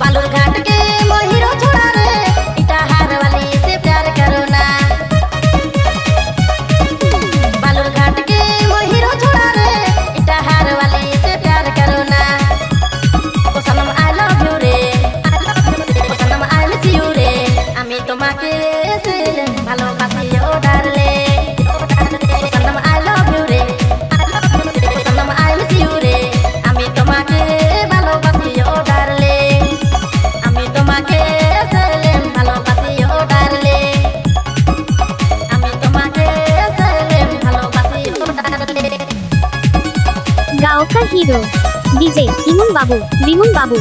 বালুরঘাট সাওকা hero. DJ Emon Babu Rimon বাবু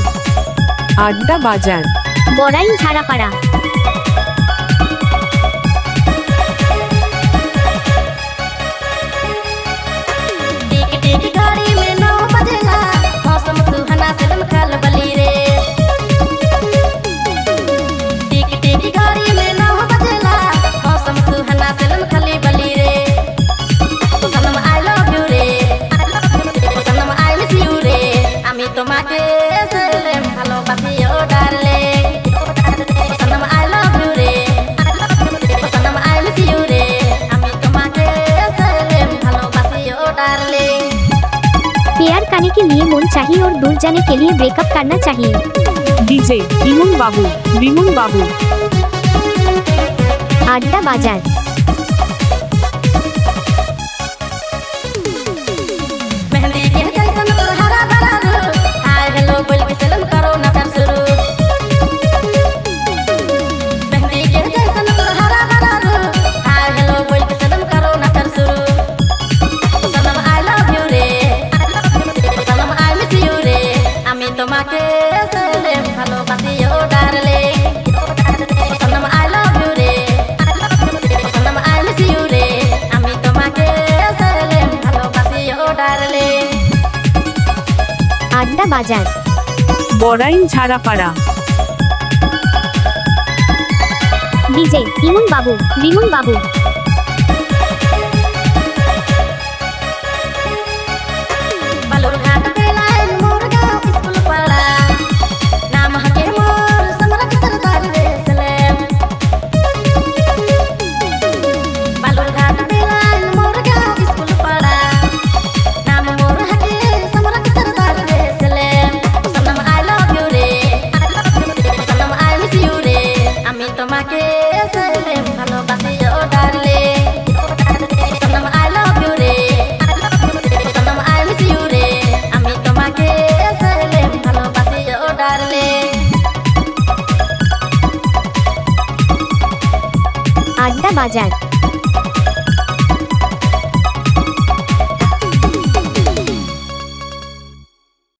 আড্ডা বাজার বড়াই ঝাড়াপাড়া। Everybody प्यार के लिए मन चाहिए और दूर जाने के लिए ब्रेकअप करना चाहिए। डीजे विमुन बाबू विमुन बाबू। आड्डा बाज़ार। পাতা বাজার। বড়াইন ঝাড়াপাড়া। ডিজে ইমন বাবু রিমন বাবু তোমাকে ভালোবাসি ও ডালে। আই লাভ ইউ রে। আই মিস ইউ রে। আমি তোমাকে ভালোবাসি ও ডালে। আড্ডা বাজার।